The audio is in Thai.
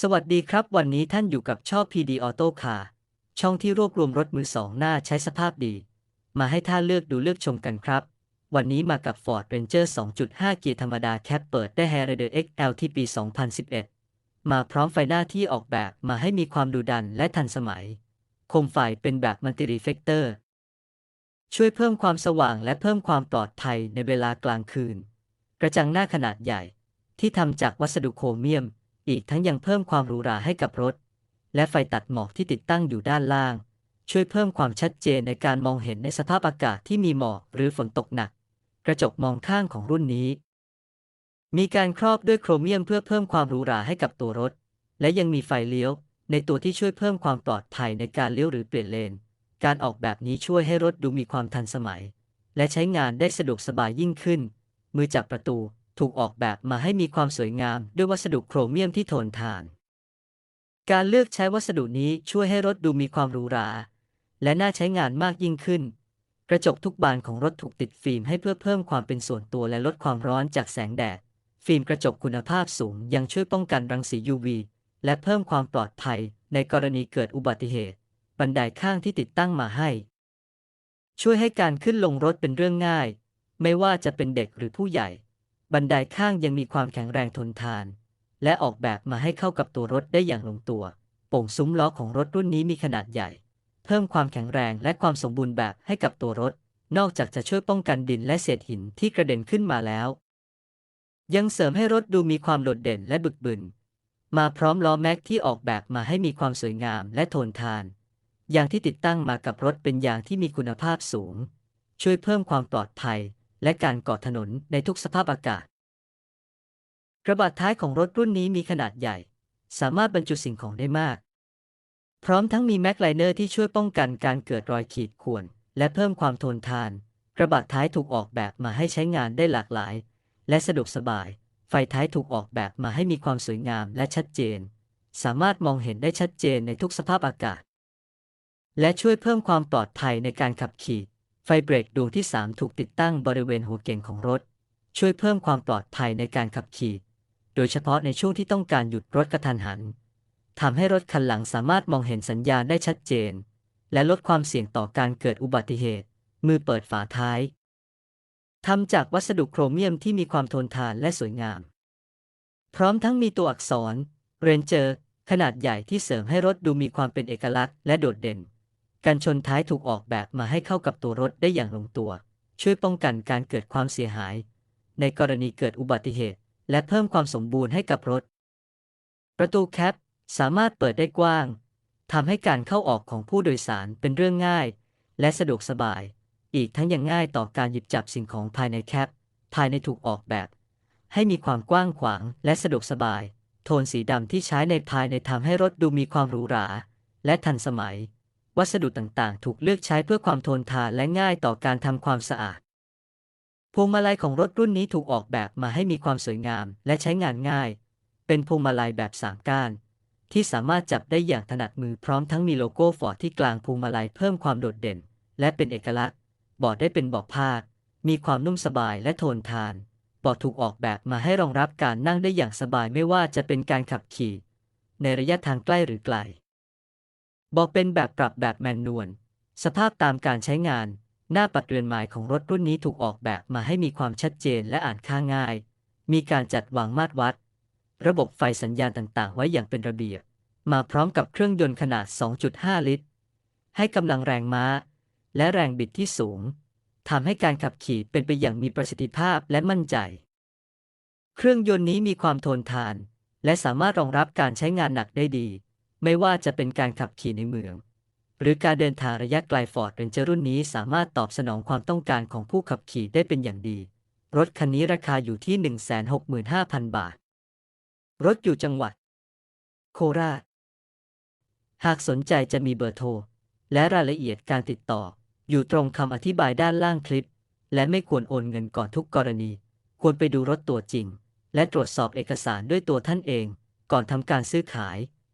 สวัสดีครับ วันนี้ท่านอยู่กับชอง PD Auto Car ช่องที่รวบรวมรถมือสองหน้าใช้สภาพดี มาให้ท่านเลือกดูเลือกชมกันครับ วันนี้มากับ Ford Ranger 2.5 เกียร์ธรรมดาแคปเปิดได้ Harrier XL ที่ปี 2011 มาพร้อมไฟหน้าที่ออกแบบมาให้มีความดุดันและทันสมัย โคมไฟเป็นแบบมัลติรีเฟกเตอร์ช่วยเพิ่มความสว่างและเพิ่มความปลอดภัยในเวลากลางคืน กระจังหน้าขนาดใหญ่ที่ทำจากวัสดุโครเมียม อีกทั้งยังเพิ่มความหรูหราให้กับรถ และไฟตัดหมอกที่ติดตั้งอยู่ด้านล่าง ช่วยเพิ่มความชัดเจนในการมองเห็นในสภาพอากาศที่มีหมอกหรือฝนตกหนัก กระจกมองข้างของรุ่นนี้ มีการครอบด้วยโครเมียมเพื่อเพิ่มความหรูหราให้กับตัวรถ และยังมีไฟเลี้ยว ในตัวที่ช่วยเพิ่มความปลอดภัยในการเลี้ยวหรือเปลี่ยนเลน การออกแบบนี้ช่วยให้รถดูมีความทันสมัย และใช้งานได้สะดวกสบายยิ่งขึ้น มือจับประตู ถูกออกแบบมาให้มีความสวยงามด้วยวัสดุโครเมียมที่ทนทาน การเลือกใช้วัสดุนี้ช่วยให้รถดูมีความหรูหรา และน่าใช้งานมากยิ่งขึ้น กระจกทุกบานของรถถูกติดฟิล์มให้เพื่อเพิ่มความเป็นส่วนตัวและลดความร้อนจากแสงแดด ฟิล์มกระจกคุณภาพสูงยังช่วยป้องกันรังสี UV และเพิ่มความปลอดภัยในกรณีเกิดอุบัติเหตุ บันไดข้างที่ติดตั้งมาให้ ช่วยให้การขึ้นลงรถเป็นเรื่องง่าย ไม่ว่าจะเป็นเด็กหรือผู้ใหญ่ บันไดข้างยังมีความแข็งแรงทนทาน และออกแบบมาให้เข้ากับตัวรถได้อย่างลงตัว โป่งซุ้มล้อของรถรุ่นนี้มีขนาดใหญ่ เพิ่มความแข็งแรงและความสมบูรณ์แบบให้กับตัวรถ นอกจากจะช่วยป้องกันดินและเศษหินที่กระเด็นขึ้นมาแล้ว ยังเสริมให้รถดูมีความโดดเด่นและบึกบึน มาพร้อมล้อแม็กที่ออกแบบมาให้มีความสวยงามและทนทานยางที่ติดตั้งมากับรถเป็นยางที่มีคุณภาพสูง ช่วยเพิ่มความปลอดภัย และการเกาะถนนในทุกสภาพอากาศ กระบะท้ายของรถรุ่นนี้มีขนาดใหญ่ สามารถบรรจุสิ่งของได้มาก พร้อมทั้งมีแม็กไลเนอร์ที่ช่วยป้องกันการเกิดรอยขีดข่วน และเพิ่มความทนทาน กระบะท้ายถูกออกแบบมาให้ใช้งานได้หลากหลาย และสะดวกสบาย ไฟท้ายถูกออกแบบมาให้มีความสวยงามและชัดเจน สามารถมองเห็นได้ชัดเจนในทุกสภาพอากาศ และช่วยเพิ่มความปลอดภัยในการขับขี่ ไฟเบรกดวงที่ 3 ถูกติดตั้งบริเวณหัวเก่งของรถ ช่วยเพิ่มความปลอดภัยในการขับขี่ โดยเฉพาะในช่วงที่ต้องการหยุดรถกระทันหันทำให้รถคันหลังสามารถมองเห็นสัญญาณได้ชัดเจน และลดความเสี่ยงต่อการเกิดอุบัติเหตุ มือเปิดฝาท้ายทำจากวัสดุโครเมียมที่มีความทนทานและสวยงาม พร้อมทั้งมีตัวอักษร Ranger ขนาดใหญ่ที่เสริมให้รถดูมีความเป็นเอกลักษณ์และโดดเด่น การชนท้ายถูกออกแบบมาให้เข้ากับตัวรถได้อย่างลงตัว ช่วยป้องกันการเกิดความเสียหาย ในกรณีเกิดอุบัติเหตุ และเพิ่มความสมบูรณ์ให้กับรถ ประตูแคปสามารถเปิดได้กว้างทำให้การเข้าออกของผู้โดยสารเป็นเรื่องง่าย และสะดวกสบาย อีกทั้งยังง่ายต่อการหยิบจับสิ่งของภายในแคป ภายในถูกออกแบบ ให้มีความกว้างขวางและสะดวกสบาย โทนสีดำที่ใช้ในภายในทำให้รถดูมีความหรูหรา และทันสมัย วัสดุต่างๆ ถูกเลือกใช้เพื่อความทนทานและง่ายต่อการทำความสะอาด พวงมาลัยของรถรุ่นนี้ถูกออกแบบมาให้มีความสวยงามและใช้งานง่าย เป็นพวงมาลัยแบบสามก้าน ที่สามารถจับได้อย่างถนัดมือพร้อมทั้งมีโลโก้ฟอร์ดที่กลางพวงมาลัยเพิ่มความโดดเด่น และเป็นเอกลักษณ์เบาะได้เป็นเบาะผ้ามีความนุ่มสบายและทนทานเบาะถูกออกแบบมาให้รองรับการนั่งได้อย่างสบายไม่ว่าจะเป็นการขับขี่ ในระยะทางใกล้หรือไกล บอกเป็นแบบปรับแบบแมนนวล สภาพตามการใช้งาน หน้าปัดเรือนหมายของรถรุ่นนี้ถูกออกแบบมาให้มีความชัดเจนและอ่านค่าง่าย มีการจัดวางมาตรวัด ระบบไฟสัญญาณต่างๆ ไว้อย่างเป็นระเบียบ มาพร้อมกับเครื่องยนต์ขนาด 2.5 ลิตร ให้กำลังแรงม้า และแรงบิดที่สูงทำให้การขับขี่เป็นไปอย่างมีประสิทธิภาพและมั่นใจ เครื่องยนต์นี้มีความทนทาน และสามารถรองรับการใช้งานหนักได้ดี ไม่ว่าจะเป็นการขับขี่ในเมือง หรือการเดินทางระยะไกลฟอร์ดเรนเจอร์รุ่นนี้สามารถตอบสนองความต้องการของผู้ขับขี่ได้เป็นอย่างดี รถคันนี้ราคาอยู่ที่ 165,000 บาท รถอยู่จังหวัด โคราช หากสนใจจะมีเบอร์โทร และรายละเอียดการติดต่อ อยู่ตรงคำอธิบายด้านล่างคลิป และไม่ควรโอนเงินก่อนทุกกรณี ควรไปดูรถตัวจริง และตรวจสอบเอกสารด้วยตัวท่านเอง ก่อนทำการซื้อขาย